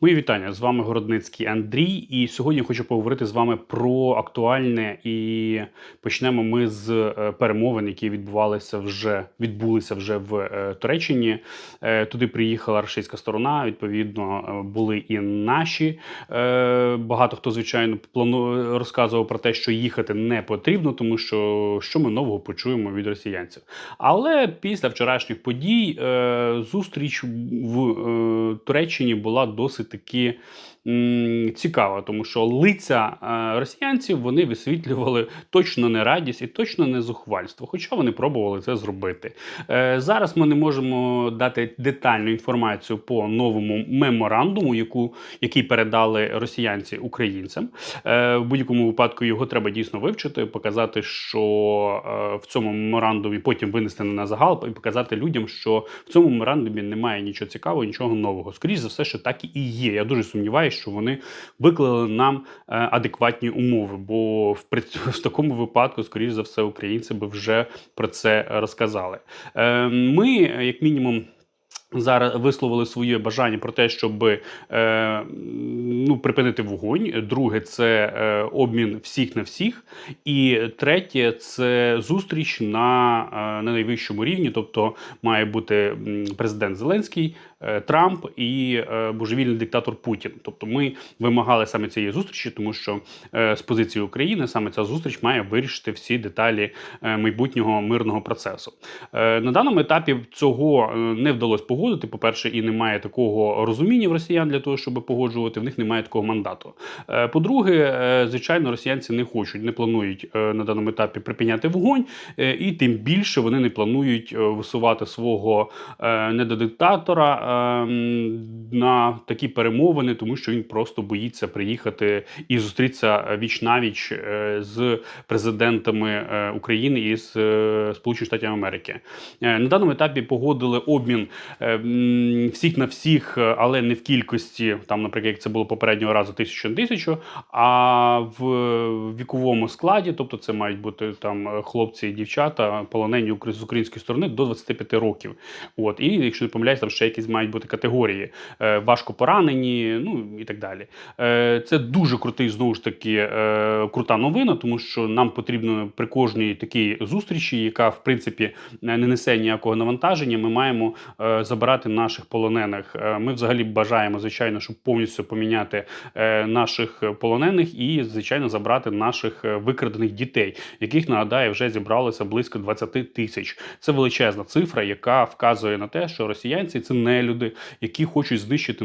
Мої вітання з вами Городницький Андрій. І сьогодні хочу поговорити з вами про актуальне. І почнемо ми з е, перемовин, які відбувалися вже відбулися вже в е, Туреччині. Е, Туди приїхала російська сторона. Відповідно, були і наші. Багато хто звичайно плану розказував про те, що їхати не потрібно, тому що що ми нового почуємо від росіянців. Але після вчорашніх подій зустріч в Туреччині була досить таки м, цікава, тому що лиця е, росіянців вони висвітлювали точно не радість і точно не зухвальство, хоча вони пробували це зробити. Е, зараз ми не можемо дати детальну інформацію по новому меморандуму, яку, який передали росіянці українцям. Е, в будь-якому випадку його треба дійсно вивчити, показати, що в цьому меморандумі потім винести на загал і показати людям, що в цьому меморандумі немає нічого цікавого, нічого нового. Скоріше за все, що так і є. Я дуже сумніваюся, що вони виклали нам е, адекватні умови. Бо в, в такому випадку, скоріш за все, українці би вже про це розказали. Е, Ми, як мінімум. Зараз висловили своє бажання про те, щоб е, ну, припинити вогонь. Друге, це е, обмін всіх на всіх. І третє це зустріч на, е, на найвищому рівні. Тобто має бути президент Зеленський, е, Трамп і е, божевільний диктатор Путін. Тобто, ми вимагали саме цієї зустрічі, тому що е, з позиції України саме ця зустріч має вирішити всі деталі е, майбутнього мирного процесу. Е, На даному етапі цього е, не вдалося погодити. По-перше, і немає такого розуміння в росіян для того, щоб погоджувати. В них немає такого мандату. Е, По-друге, е, звичайно, росіянці не хочуть, не планують е, на даному етапі припиняти вогонь, і тим більше вони не планують висувати свого недодиктатора на такі перемовини, тому що він просто боїться приїхати і зустрітися віч навіч з президентами України і з Сполучених Штатів Америки. На даному етапі погодили обмін всіх на всіх, е, але не в кількості, там, наприклад, як це було попереднього разу тисячу на тисячу, а в віковому складі, тобто це мають бути там е, хлопці і дівчата, полонені з української сторони до 25 років. От, і якщо не помиляюсь, там ще якісь мають бути категорії е, важко поранені, ну і так далі. Це дуже крутий, знову ж таки, крута новина, тому що нам потрібно при кожній такій зустрічі, яка в принципі не несе ніякого навантаження, ми маємо е, забирати наших полонених. Е, Ми взагалі бажаємо, звичайно, щоб повністю поміняти е, наших полонених і, звичайно, забрати наших е, викрадених дітей, яких нагадаю вже зібралося близько 20 тисяч. Це величезна цифра, яка вказує на те, що росіянці це не люди, які хочуть знищити